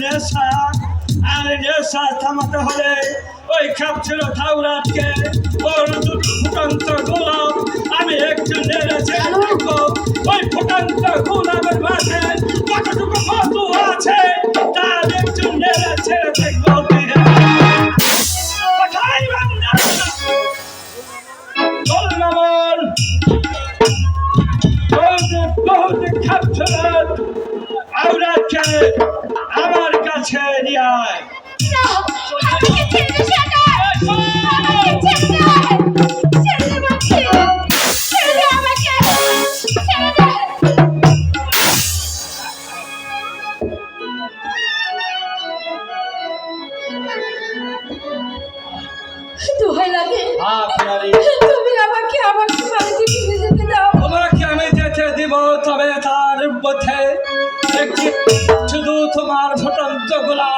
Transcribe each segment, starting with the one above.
নেশা আর নেশা থামাতে হলে ওই খাপ ছিল থাউরাতকে ওর ফুটন্ত গোলাপ আমি একজন নেড়েছে ওই ফুটন্ত গোলামের মাঝে দোহাই লাগে। তুমি আমাকে আমার বাড়িতে ফিরে যেতে দাও। তোমাকে আমি যেতে দিব তবে তার মধ্যে শুধু তোমার ফুটন্ত গোলাপ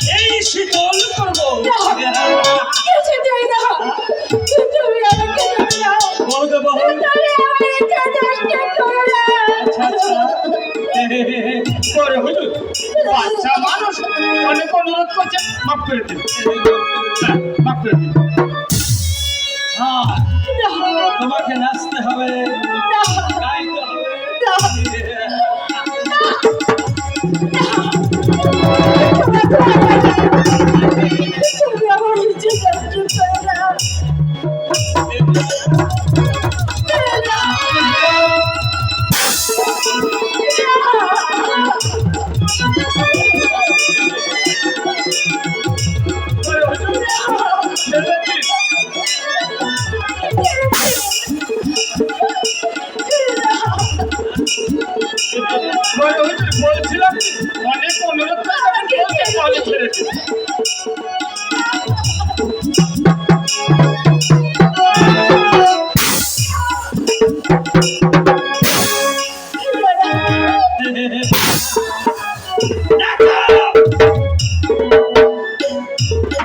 শীতল করব আচ্ছা আচ্ছা বাচ্চা মানুষ অনেক অনুরোধ করছে মাফ করে দিন হ্যাঁ, মাফ করে দিন হ্যাঁ তোমাকে নাচতে হবে গাইতে হবে না। তুমি বলছিলাম অনেক অনুরোধ ছেড়ে দিন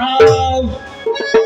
আমি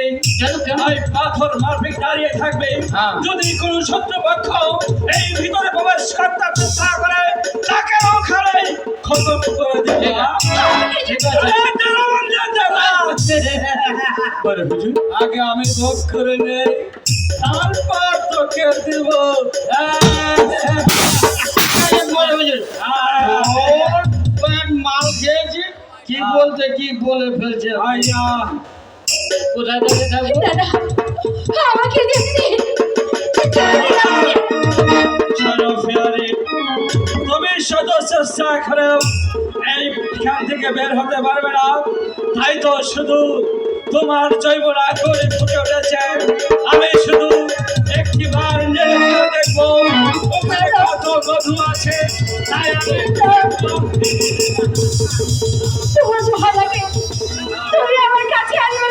পাথর মারপিট দাঁড়িয়ে থাকবে হ্যাঁ। যদি কোনো শত্রুপক্ষ এই ভিতরে প্রবেশ করতে চেষ্টা করে তাকে ওখানে খতম করে দিবে আগে আমি ভোগ করে নেই তারপর তোকে দিব মাল খেয়েছি কি বলতে কি বলে ফেলছে আইয়া কোথায় চেষ্টা এইখান থেকে বের হতে পারবে না তাই তো শুধু তোমার জৈব রাখরে ফুটে আমি শুধু একটি বার দেখব ওখানে আছে তাই তুমি আমার কাছে আসবে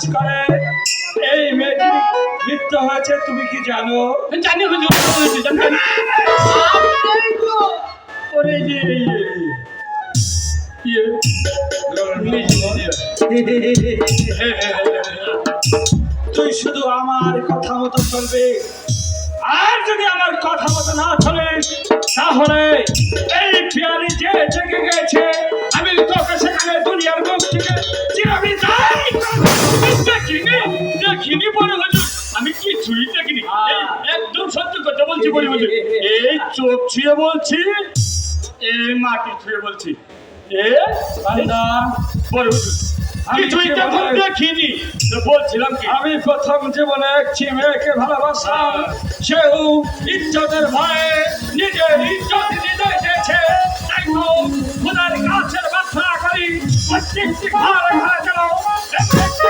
জিজ্ঞাসা করে। এই মেয়েটি মৃত্যু হয়েছে তুমি কি জানো? জানি হুজুর ওরে যে তুই শুধু আমার কথা মতো চলবে। আর যদি আমার কথা মতো না চলিস তাহলে এই পিয়ারি যে জেগে গেছে আমি তোকে সেখানে দুনিয়ার মুখ থেকে চিরবিদায় করব। দেখিনি দেখিনি বলে হুজুর আমি কিছুই দেখিনি। এই একদম সত্য কথা বলছি বলে হুজুর এই চোখ ছুঁয়ে বলছি এই মাটি ছুঁয়ে বলছি। এ বড় হুজুর কিছুই তখন দেখিনি। বলছিলাম কি? আমি প্রথম জীবনে একটি মেয়েকে ভালোবাসলাম সেও ইজ্জতের ভয়ে নিজের ইজ্জত নিজে দিয়েছে। তাই তো খোদার গাছের বাচ্চা করি প্রত্যেকটি ঘরে ঘরে গেল প্রত্যেকটি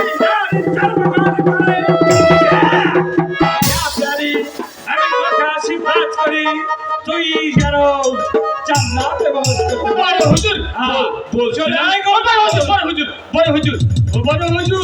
তুই যেন জান্নাত হুজুর হ্যাঁ, বলছি না, muito